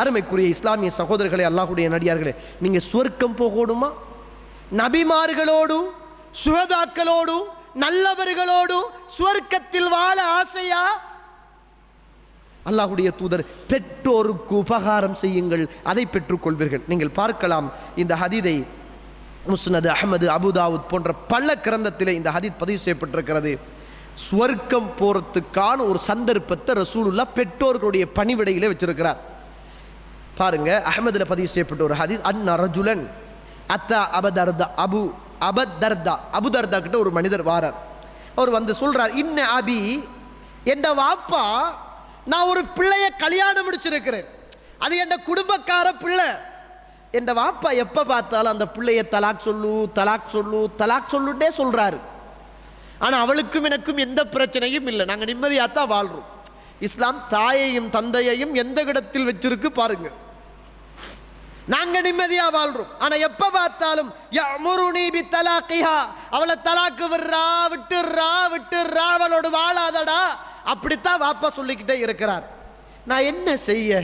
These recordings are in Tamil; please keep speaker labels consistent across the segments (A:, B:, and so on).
A: அருமைக்குரிய இஸ்லாமிய சகோதரர்களே அல்லாஹுடைய நடிகார்களே நீங்க சுவர்க்கம் போகணுமா நபிமார்களோடு சுகதாக்களோடு நல்லவர்களோடு சுவர்க்கத்தில் வாழ ஆசையா? அல்லாஹுடைய தூதர் பெற்றோருக்கு உபகாரம் செய்யுங்கள் அதை பெற்றுக்கொள்வீர்கள். நீங்கள் பார்க்கலாம் இந்த ஹதீதை முஸ்னது அஹமது அபுதாவுத் போன்ற பல கிரந்தத்தில் இந்த ஹதீத் பதிவு செய்யப்பட்டிருக்கிறது. சுவர்க்கம் போறதுக்கான ஒரு சந்தர்ப்பத்தை ரசூலுல்லா பெற்றோர்களுடைய பணிவிடையிலே வச்சிருக்கிறார். பாருங்க அஹமதுல பதிவு செய்யப்பட்ட ஒரு ஹதீஸ் அன் ரஜுலன் அத்தா அபதர்தா அபு அபதர்தா. அபுதர்தா கிட்ட ஒரு மனிதர் வாரார். அவர் வந்து சொல்றார் இன்ன அபி என் வாப்பா நான் ஒரு பிள்ளைய கல்யாணம் முடிச்சிருக்கிறேன். அது என் குடும்பக்கார பிள்ளை. என் வாப்பா எப்ப பார்த்தாலும் அந்த பிள்ளைய தலாக் சொல்லு தலாக் சொல்லு தலாக் சொல்லுண்டே சொல்றாரு. ஆனா அவளுக்கும் எனக்கும் எந்த பிரச்சனையும் இல்லை. நாங்க நிம்மதியாக தான் வாழ்றோம். இஸ்லாம் தாயையும் தந்தையையும் எந்த இடத்தில் வச்சிருக்கு பாருங்க. நாங்க நிம்மதியா வாழ்றோம். ஆனா எப்ப பார்த்தாலும் பி அவளை தலாக்கு விடுறா விட்டுறா விட்டுறா அவளோடு வாழாதடா. அப்படித்தான் வாப்பா சொல்லிக்கிட்டே இருக்கிறார். நான் என்ன செய்ய?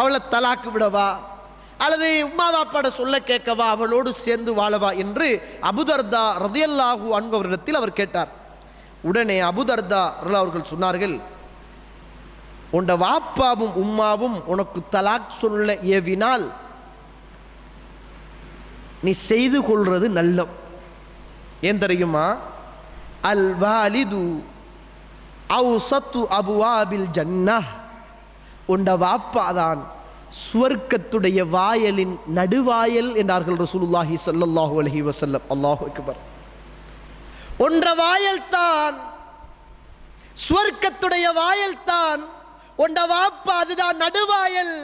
A: அவளை தலாக்கு விடவா? அல்லது உம்மா வாப்பாட சொல்ல கேட்கவா? அவளோடு சேர்ந்து வாழவா என்று அபுதர்தா ரதியல்லாஹூ அன்பவரிடத்தில் அவர் கேட்டார். உடனே அபுதர்தா அவர்கள் சொன்னார்கள் உண்ட வாப்பாவும் உம்மாவும் உனக்கு தலாக் சொல்ல ஏவினால் நீ செய்து கொள்றது நல்லம். ஏன் தெரியுமா? அல் வாலிது அவு சத்து அபுவாபில் ஜன்னா உண்ட வாப்பாதான் சுவர்க்கத்துடைய வாயலின் நடுவாயல் என்றார்கள் ரசூலுல்லாஹி சல்லாஹூ அலஹி வசல்லம் அல்லாஹு அக்பர். ஒன்ற வாயல் தான் சுவர்க்கத்துடைய வாயல் தான் உண்ட வாப்பா அதுதான் நடுவாயல்.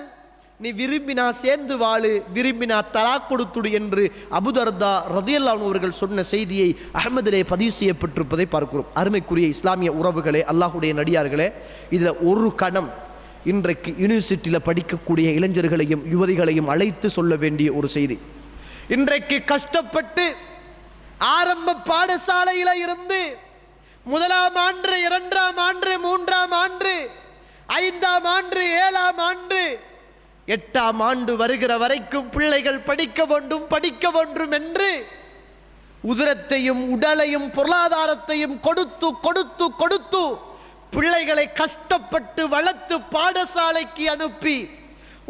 A: நீ விரும்பினா சேர்ந்து வாழு விரும்பினா தலா கொடுத்துடு என்று அபுதர்தா ரதியல்லான் அவர்கள் சொன்ன செய்தியை அகமதிலே பதிவு செய்யப்பட்டிருப்பதை பார்க்கிறோம். அருமைக்குரிய இஸ்லாமிய உறவுகளே அல்லாஹுடைய நடிகார்களே இதில் ஒரு கணம் இன்றைக்கு யூனிவர்சிட்டியில் படிக்கக்கூடிய இளைஞர்களையும் யுவதிகளையும் அழைத்து சொல்ல வேண்டிய ஒரு செய்தி. இன்றைக்கு கஷ்டப்பட்டு ஆரம்ப பாடசாலையில இருந்து முதலாம் ஆண்டு இரண்டாம் ஆண்டு மூன்றாம் ஆண்டு ஐந்தாம் ஆண்டு ஏழாம் ஆண்டு எட்டாம் ஆண்டு வருகிற வரைக்கும் பிள்ளைகள் படிக்க வேண்டும் படிக்க வேண்டும் என்று உதிரத்தையும் உடலையும் பொருளாதாரத்தையும் கொடுத்து கொடுத்து கொடுத்து பிள்ளைகளை கஷ்டப்பட்டு வளர்த்து பாடசாலைக்கு அனுப்பி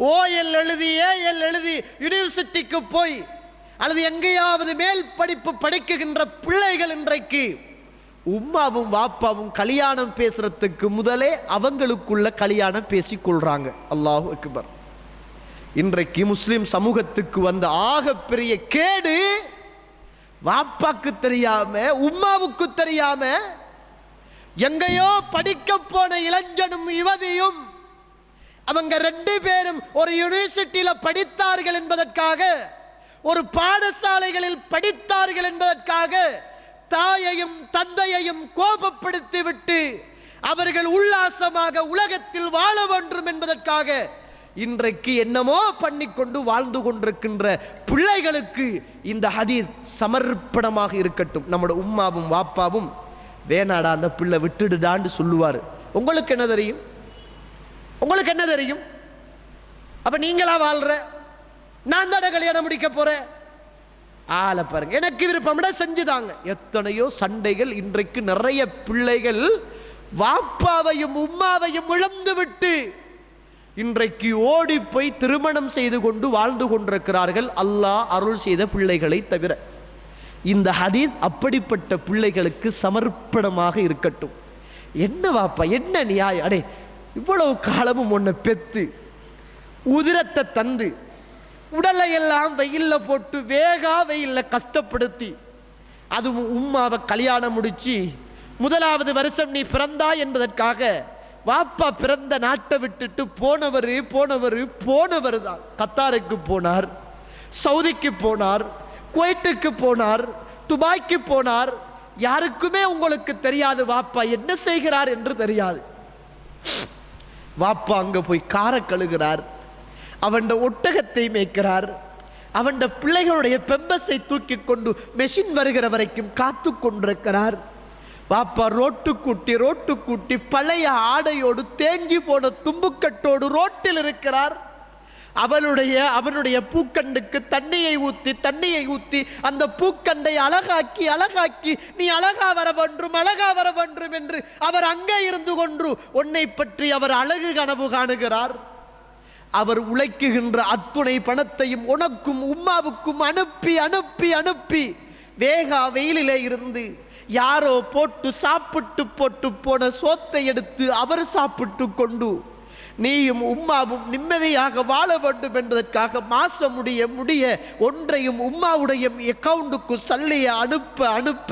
A: ஓஎல் எழுதி ஏஎல் எழுதி யூனிவர்சிட்டிக்கு போய் அல்லது எங்கேயாவது மேல் படிப்பு படிக்குகின்ற பிள்ளைகள் இன்றைக்கு உம்மாவும் வாப்பாவும் கல்யாணம் பேசுறதுக்கு முதலே அவங்களுக்குள்ள கல்யாணம் பேசிக்கொள்றாங்க அல்லாஹு அக்பர். இன்றைக்கு முஸ்லிம் சமூகத்துக்கு வந்த ஆகப்பெரிய கேடு வாப்பாக்கு தெரியாம உம்மாவுக்கு தெரியாம எங்கேயோ படிக்க போன இளைஞனும் யுவதியும் அவங்க ரெண்டு பேரும் ஒரு யூனிவர்சிட்டியில படித்தார்கள் என்பதற்காக ஒரு பாடசாலைகளில் படித்தார்கள் என்பதற்காக தாயையும் தந்தையையும் கோபப்படுத்தி விட்டு அவர்கள் உல்லாசமாக உலகத்தில் வாழ வேண்டும் என்பதற்காக இன்றைக்கு என்னமோ பண்ணிக்கொண்டு வாழ்ந்து கொண்டிருக்கின்ற பிள்ளைகளுக்கு இந்த ஹதீர் சமர்ப்பணமாக இருக்கட்டும். நம்முடைய உம்மாவும் வாப்பாவும் வேணாடா அந்த பிள்ளை விட்டுடுடான்னு சொல்லுவார். உங்களுக்கு என்ன தெரியும்? உங்களுக்கு என்ன தெரியும்? அப்ப நீங்களா வாழ்ற? நான் தானே கல்யாணம் முடிக்க போறேன்? ஆளை பாருங்க. எனக்கு விருப்பம்னா செஞ்சுதாங்க. எத்தனையோ சண்டைகள் இன்றைக்கு நிறைய பிள்ளைகள் வாப்பாவையும் உம்மாவையும் இழந்து விட்டு இன்றைக்கு ஓடி போய் திருமணம் செய்து கொண்டு வாழ்ந்து கொண்டிருக்கிறார்கள். அல்லாஹ் அருள் செய்த பிள்ளைகளை தவிர. இந்த ஹதீத் அப்படிப்பட்ட பிள்ளைகளுக்கு சமர்ப்பணமாக இருக்கட்டும். என்ன வாப்பா என்ன நியாயம்? அடே இவ்வளவு காலமும் உன்னை பெத்து உதிரத்தை தந்து உடலை எல்லாம் வெயிலில் போட்டு வேகா வெயிலில் கஷ்டப்படுத்தி அது உம்மாவை கல்யாணம் முடிச்சு முதலாவது வருஷம் நீ பிறந்தா என்பதற்காக வாப்பா பிறந்த நாட்டை விட்டுட்டு போனவர் போனவர் போனவர் தான். கத்தாருக்கு போனார் சவுதிக்கு போனார் குவைட்டுக்கு போனார் துபாய்க்கு போனார். யாருக்குமே உங்களுக்கு தெரியாது வாப்பா என்ன செய்கிறார் என்று தெரியாது. வாப்பா அங்க போய் காரை கழுகிறார். அவன் ஒட்டகத்தை மேய்க்கிறார். அவன் பிள்ளைகளுடைய பெம்பஸை தூக்கி கொண்டு மெஷின் வருகிற வரைக்கும் காத்து கொண்டிருக்கிறார். வாப்பா ரோட்டு கூட்டி ரோட்டு கூட்டி பழைய ஆடையோடு தேங்கி போன தும்புக்கட்டோடு ரோட்டில் இருக்கிறார். அவளுடைய அவனுடைய பூக்கண்டுக்கு தண்ணியை ஊத்தி தண்ணியை ஊத்தி அந்த பூக்கண்டை அழகாக்கி அழகாக்கி நீ அழகா வர வேண்டும் அழகா வர வேண்டும் என்று அவர் அங்கே இருந்து கொன்று உன்னை பற்றி அவர் அழகு கனவு காணுகிறார். அவர் உழைக்குகின்ற அத்துணை பணத்தையும் உனக்கும் உம்மாவுக்கும் அனுப்பி அனுப்பி அனுப்பி. வேகா வெயிலிலே இருந்து யாரோ போட்டு சாப்பிட்டு போட்டு போன சோத்தை எடுத்து அவர் சாப்பிட்டு கொண்டு நீயும் உம்மாவும் நிம்மதியாக வாழ வேண்டும் என்பதற்காக மாசம் முடிய முடிய ஒன்றையும் உம்மாவுடைய அக்கவுண்டுக்கு சல்லிய அனுப்ப அனுப்ப.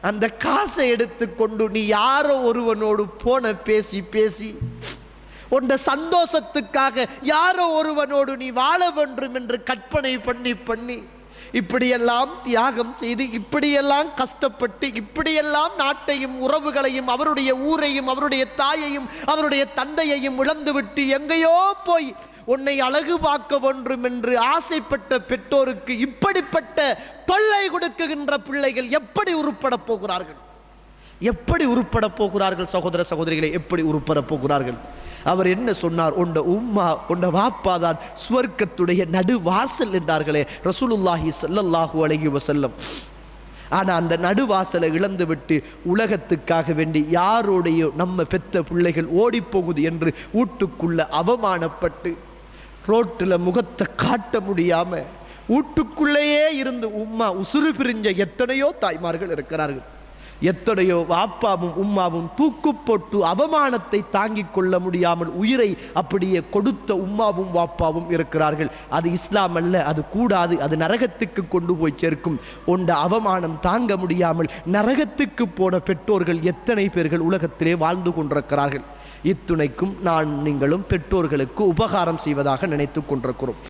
A: அந்த காசை எடுத்துக்கொண்டு நீ யாரோ ஒருவனோடு போன பேசி பேசி உன் சந்தோஷத்துக்காக யாரோ ஒருவனோடு நீ வாழ வேண்டும் என்று கற்பனை பண்ணி பண்ணி. இப்படியெல்லாம் தியாகம் செய்து இப்படியெல்லாம் கஷ்டப்பட்டு இப்படியெல்லாம் நாட்டையும் உறவுகளையும் அவருடைய ஊரையும் அவருடைய தாயையும் அவருடைய தந்தையையும் இழந்துவிட்டு எங்கேயோ போய் உன்னை அழகு பார்க்க வேண்டும் என்று ஆசைப்பட்ட பெற்றோருக்கு இப்படிப்பட்ட தொல்லை கொடுக்குகின்ற பிள்ளைகள் எப்படி உருப்பட போகிறார்கள்? எப்படி உருப்பட போகிறார்கள் சகோதர சகோதரிகளை? எப்படி உருப்பட போகிறார்கள்? அவர் என்ன சொன்னார்? உண்ட உம்மா உண்ட வாப்பா தான் ஸ்வர்க்கத்துடைய நடுவாசல் என்றார்களே ரசூலுல்லாஹி ஸல்லல்லாஹு அழகி வசல்லம் ஆனால் அந்த நடுவாசலை இழந்து விட்டு உலகத்துக்காக வேண்டி யாரோடைய நம்ம பெத்த பிள்ளைகள் ஓடி போகுது என்று வீட்டுக்குள்ள அவமானப்பட்டு ரோட்டில் முகத்தை காட்ட முடியாமல் வீட்டுக்குள்ளேயே இருந்து உம்மா உசுறு பிரிஞ்ச எத்தனையோ தாய்மார்கள் இருக்கிறார்கள். எத்தனையோ வாப்பாவும் உம்மாவும் தூக்கு போட்டு அவமானத்தை தாங்கிக் கொள்ள முடியாமல் உயிரை அப்படியே கொடுத்த உம்மாவும் வாப்பாவும் இருக்கிறார்கள். அது இஸ்லாம் அல்ல அது கூடாது அது நரகத்துக்கு கொண்டு போய் சேர்க்கும். உண்ட அவமானம் தாங்க முடியாமல் நரகத்துக்கு போன பெற்றோர்கள் எத்தனை பேர்கள் உலகத்திலே வாழ்ந்து கொண்டிருக்கிறார்கள். இத்துணைக்கும் நான் நீங்களும் பெற்றோர்களுக்கு உபகாரம் செய்வதாக நினைத்து கொண்டிருக்கிறோம்.